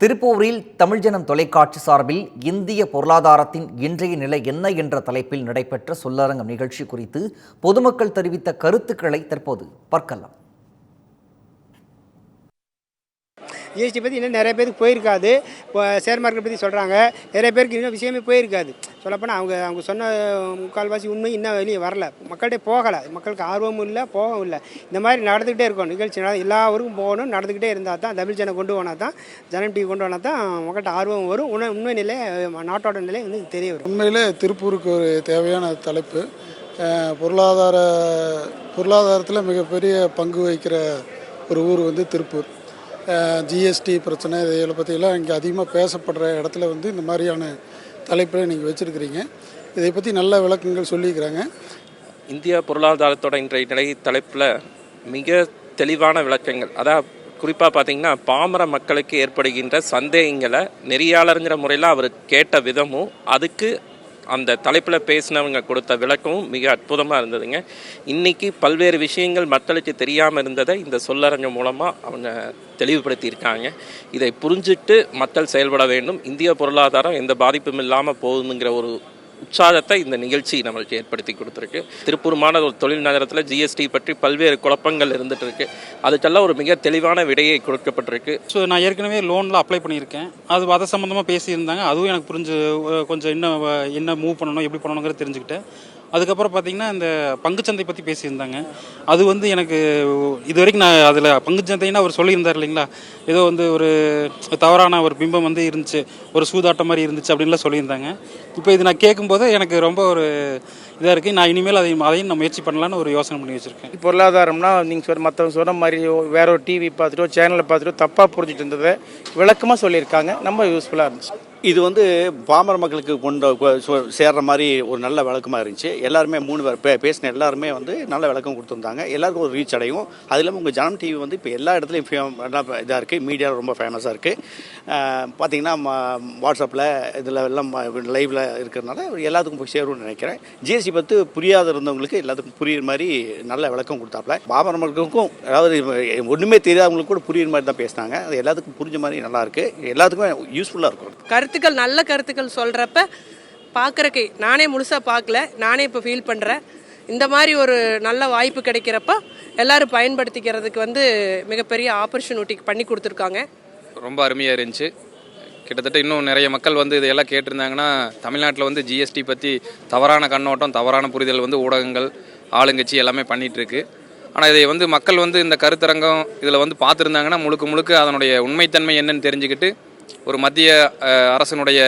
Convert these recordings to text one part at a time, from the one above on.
திருப்பூரில் தமிழ் ஜனம் தொலைக்காட்சி சார்பில் இந்திய பொருளாதாரத்தின் இன்றைய நிலை என்ன என்ற தலைப்பில் நடைபெற்ற சொல்லரங்கம் நிகழ்ச்சி குறித்து பொதுமக்கள் தெரிவித்த கருத்துக்களை தற்போது பார்க்கலாம் ஜிஎஸ்டி பற்றி இன்னும் நிறைய பேருக்கு போயிருக்காது. இப்போ ஷேர் மார்க்கெட் பற்றி சொல்கிறாங்க நிறைய பேருக்கு இன்னும் விஷயமே போயிருக்காது. சொல்லப்போனால் அவங்க அவங்க சொன்ன முக்கால்வாசி உண்மை இன்னும் வெளியே வரல. மக்கள்கிட்ட போகலை. மக்களுக்கு ஆர்வமும் இல்லை போகவும் இல்லை. இந்த மாதிரி நடந்துக்கிட்டே இருக்கும் நிகழ்ச்சி நட எல்லா ஊருக்கும் போகணும். நடந்துக்கிட்டே இருந்தால் தான் தமிழ் ஜனம் கொண்டு போனால் தான் ஜனம் டிவி கொண்டு போனால் தான் மக்கள்கிட்ட ஆர்வம் வரும். உண உண்மை நிலை நாட்டோட நிலை வந்து தெரிய வரும். உண்மையிலே திருப்பூருக்கு ஒரு தேவையான தலைப்பு. பொருளாதார பொருளாதாரத்தில் மிகப்பெரிய பங்கு வகிக்கிற ஒரு ஊர் வந்து திருப்பூர். ஜிஎஸ்டி பிரச்சனை இதை பற்றியெல்லாம் இங்கே அதிகமாக பேசப்படுற இடத்துல வந்து இந்த மாதிரியான தலைப்பில் நீங்கள் வச்சுருக்கிறீங்க. இதை பற்றி நல்ல விளக்கங்கள் சொல்லியிருக்கிறாங்க. இந்திய பொருளாதாரத்தோட இன்றைய நிலை தலைப்பில் மிக தெளிவான விளக்கங்கள். அதாவது குறிப்பாக பார்த்தீங்கன்னா பாமர மக்களுக்கு ஏற்படுகின்ற சந்தேகங்களை நெறியாளருங்கிற முறையில் அவர் கேட்ட விதமும் அதுக்கு அந்த தலைப்பில் பேசினவங்க கொடுத்த விளக்கமும் மிக அற்புதமாக இருந்ததுங்க. இன்னைக்கு பல்வேறு விஷயங்கள் மக்களுக்கு தெரியாமல் இருந்ததை இந்த சொல்லரங்கம் மூலமாக அவங்க தெளிவுபடுத்தியிருக்காங்க. இதை புரிஞ்சிட்டு மக்கள் செயல்பட வேண்டும். இந்திய பொருளாதாரம் எந்த பாதிப்பும் இல்லாமல் போகுதுங்கிற ஒரு உற்சாகத்தை இந்த நிகழ்ச்சி நம்மளுக்கு ஏற்படுத்தி கொடுத்துருக்கு. திருப்பூர் மாநகர தொழில் நகரத்தில் ஜிஎஸ்டி பற்றி பல்வேறு குழப்பங்கள் இருந்துட்டு இருக்கு அதுக்கெல்லாம் ஒரு மிக தெளிவான விடையை கொடுக்கப்பட்டிருக்கு. ஸோ நான் ஏற்கனவே லோனில் அப்ளை பண்ணியிருக்கேன். அது அதை சம்மந்தமாக பேசியிருந்தாங்க. அதுவும் எனக்கு புரிஞ்சு கொஞ்சம் என்ன என்ன மூவ் பண்ணணும் எப்படி பண்ணணுங்கிறத தெரிஞ்சுக்கிட்டேன். அதுக்கப்புறம் பார்த்தீங்கன்னா இந்த பங்குச்சந்தை பற்றி பேசியிருந்தாங்க. அது வந்து எனக்கு இது வரைக்கும் நான் அதில் பங்குச்சந்தைன்னு அவர் சொல்லியிருந்தார் இல்லைங்களா? ஏதோ வந்து ஒரு தவறான ஒரு பிம்பம் வந்து இருந்துச்சு ஒரு சூதாட்டம் மாதிரி இருந்துச்சு அப்படின்லாம் சொல்லியிருந்தாங்க. இப்போ இது நான் கேட்கும்போது எனக்கு ரொம்ப ஒரு இதாக இருக்குது நான் இனிமேல் அதையும் அதையும் நான் முயற்சி பண்ணலான்னு ஒரு யோசனை பண்ணி வச்சுருக்கேன். பொருளாதாரம்னா நீங்கள் சொல் மற்றவங்க சொன்ன மாதிரி வேற ஒரு டிவி பார்த்துட்டோ சேனலை பார்த்துட்டோ தப்பாக புரிஞ்சுட்டு இருந்ததை விளக்கமாக சொல்லியிருக்காங்க. ரொம்ப யூஸ்ஃபுல்லாக இருந்துச்சு. இது வந்து பாமர மக்களுக்கு கொண்டு சேர்ற மாதிரி ஒரு நல்ல விளக்கமாக இருந்துச்சு. எல்லாருமே மூணு பேர் பே பேசின எல்லாருமே வந்து நல்ல விளக்கம் கொடுத்துருந்தாங்க. எல்லாருக்கும் ஒரு ரீச் அடையும். அது இல்லாமல் உங்கள் ஜனம் டிவி வந்து இப்போ எல்லா இடத்துலையும் ஃபேம் இதாக இருக்குது மீடியாவில் ரொம்ப ஃபேமஸாக இருக்குது பார்த்தீங்கன்னா வாட்ஸ்அப்பில் இதில் எல்லாம் லைவில் இருக்கிறதுனால எல்லாத்துக்கும் போய் சேரும்னு நினைக்கிறேன். ஜிஎஸ்டி பற்றி புரியாத இருந்தவங்களுக்கு எல்லாத்துக்கும் புரியுற மாதிரி நல்ல விளக்கம் கொடுத்தாப்புல பாமர மக்களுக்கும் அதாவது ஒன்றுமே தெரியாதவங்களுக்கு கூட புரியுற மாதிரி தான் பேசினாங்க. அது எல்லாத்துக்கும் புரிஞ்ச மாதிரி நல்லாயிருக்கு எல்லாத்துக்கும் எல்லாத்துக்குமே யூஸ்ஃபுல்லாக இருக்கும். கருத்துக்கள் நல்ல கருத்துக்கள் சொல்கிறப்ப பார்க்குறக்கு நானே முழுசாக பார்க்கல நானே இப்போ ஃபீல் பண்ணுறேன் இந்த மாதிரி ஒரு நல்ல வாய்ப்பு கிடைக்கிறப்ப எல்லாரும் பயன்படுத்திக்கிறதுக்கு வந்து மிகப்பெரிய ஆப்பர்ச்சுனிட்டி பண்ணி கொடுத்துருக்காங்க. ரொம்ப அருமையாக இருந்துச்சு. கிட்டத்தட்ட இன்னும் நிறைய மக்கள் வந்து இதையெல்லாம் கேட்டிருந்தாங்கன்னா தமிழ்நாட்டில் வந்து ஜிஎஸ்டி பற்றி தவறான கண்ணோட்டம் தவறான புரிதல் வந்து ஊடகங்கள் ஆளுங்கட்சி எல்லாமே பண்ணிகிட்ருக்கு ஆனால் இதை வந்து மக்கள் வந்து இந்த கருத்தரங்கம் இதில் வந்து பார்த்துருந்தாங்கன்னா முழுக்க முழுக்க அதனுடைய உண்மைத்தன்மை என்னன்னு தெரிஞ்சுக்கிட்டு ஒரு மத்திய அரசனுடைய அரசினுடைய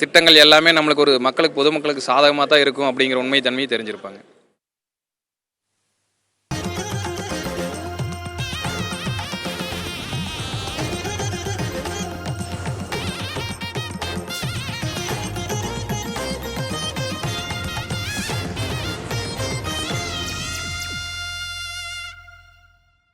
திட்டங்கள் எல்லாமே நம்மளுக்கு ஒரு மக்களுக்கு பொதுமக்களுக்கு சாதகமாக தான் இருக்கும் அப்படிங்கிற உண்மை தன்மையை தெரிஞ்சிருப்பாங்க.